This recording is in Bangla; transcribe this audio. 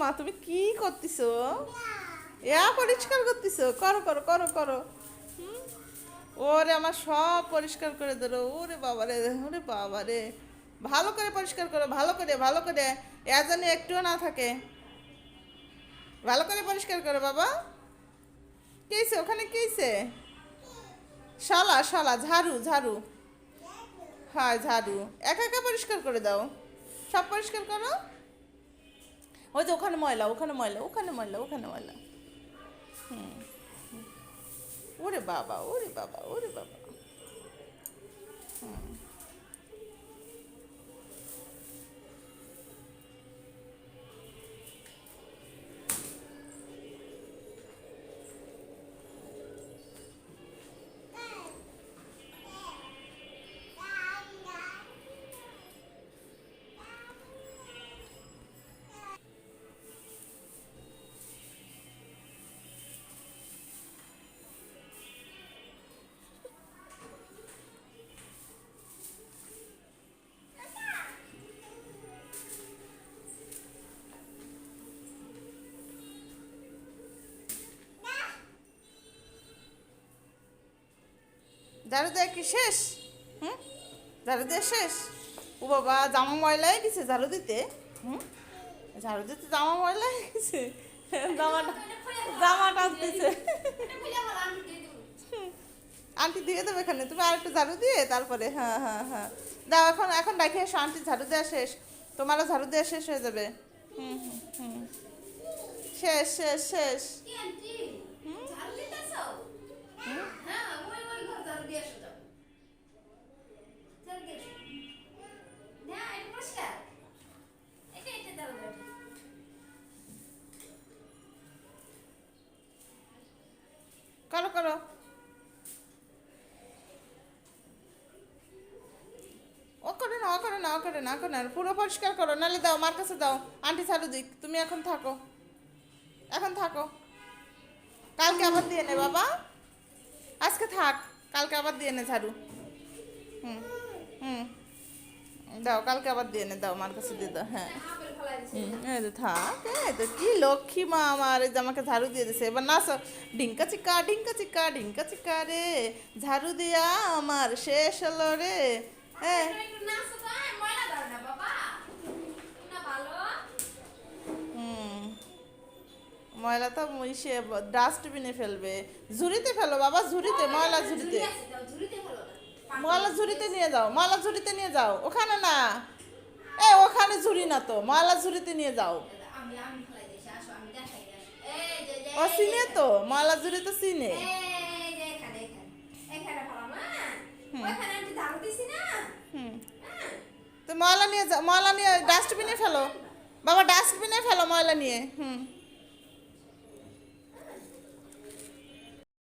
মা, তুমি কি করতেছো? ইয়া, পরিষ্কার করতেছো? করো করো করো করো। ওরে আমার সব পরিষ্কার করে দিলো ওরে বাবারে ওরে বাবারে। ভালো করে পরিষ্কার করো, ভালো করে ভালো করে। এ যেন একটুও না থাকে। ভালো করে পরিষ্কার করো, বাবা। কেছে ওখানে কেছে শালা শালা, ঝাড়ু ঝাড়ু। হয়, ঝাড়ু। একা একা পরিষ্কার করে দাও। সব পরিষ্কার করো। যে ওখানে ময়লা ওখানে ময়লা ওখানে ময়লা ওখানে ময়লা হুম। ওরে বাবা ওরে বাবা ওরে বাবা হুম। ঝাড়ু দেওয়া কি শেষ? হুম? ঝাড়ু দেওয়া শেষ। ও বাবা, জামা ময়লা হয়ে গেছে, ঝাড়ু দিতে। হুম? ঝাড়ু দিতে জামা ময়লা হয়ে গেছে? জামাটা জামা টানতেছে। আন্টি দিয়ে দেবে এখানে, তুমি আর একটু ঝাড়ু দিয়ে তারপরে হ্যাঁ হ্যাঁ হ্যাঁ। দাও, এখন এখন ডাকে এসো, আন্টি, ঝাড়ু দেওয়া শেষ। তোমারও ঝাড়ু দেওয়া শেষ হয়ে যাবে। হুম হুম হুম। শেষ শেষ শেষ। করো করো। ও করে না, ও করে না, ও করে না করে না পুরো পরিষ্কার করো, নাহলে দাও, মার কাছে দাও। আন্টি ছাড়ু দিক, তুমি এখন থাকো। এখন থাকো। কালকে আবার দিয়ে নে, বাবা। আজকে থাক, কালকে আবার দিয়ে নে ঝাড়ু। হুম হুম। দাও, কালকে আবার দিয়ে নে, দাও আমার কাছে দিয়ে দাও হ্যাঁ। কি লক্ষ্মী মা আমার ঝাড়ু দিয়ে দিছে এবার চিকা রে। ঝাড়ু দিয়া আমার শেষ রে। হ্যাঁ ময়লা তো ডাস্টবিনে ফেলবে। ঝুড়িতে ফেলো, বাবা, ঝুড়িতে, ময়লা ঝুড়িতে। ময়লা ঝুড়িতে নিয়ে যাও ময়লা ঝুড়িতে নিয়ে যাও। ওখানে না। এ, ওখানে ঝুড়ি না তো ময়লা ঝুড়িতে নিয়ে যাও। ও চিনে তো ময়লা ঝুড়ি তো চিনে তো ময়লা নিয়ে যাও ময়লা নিয়ে, ডাস্টবিনে ফেলো। বাবা, ডাস্টবিনে ফেলো ময়লা নিয়ে। হুম।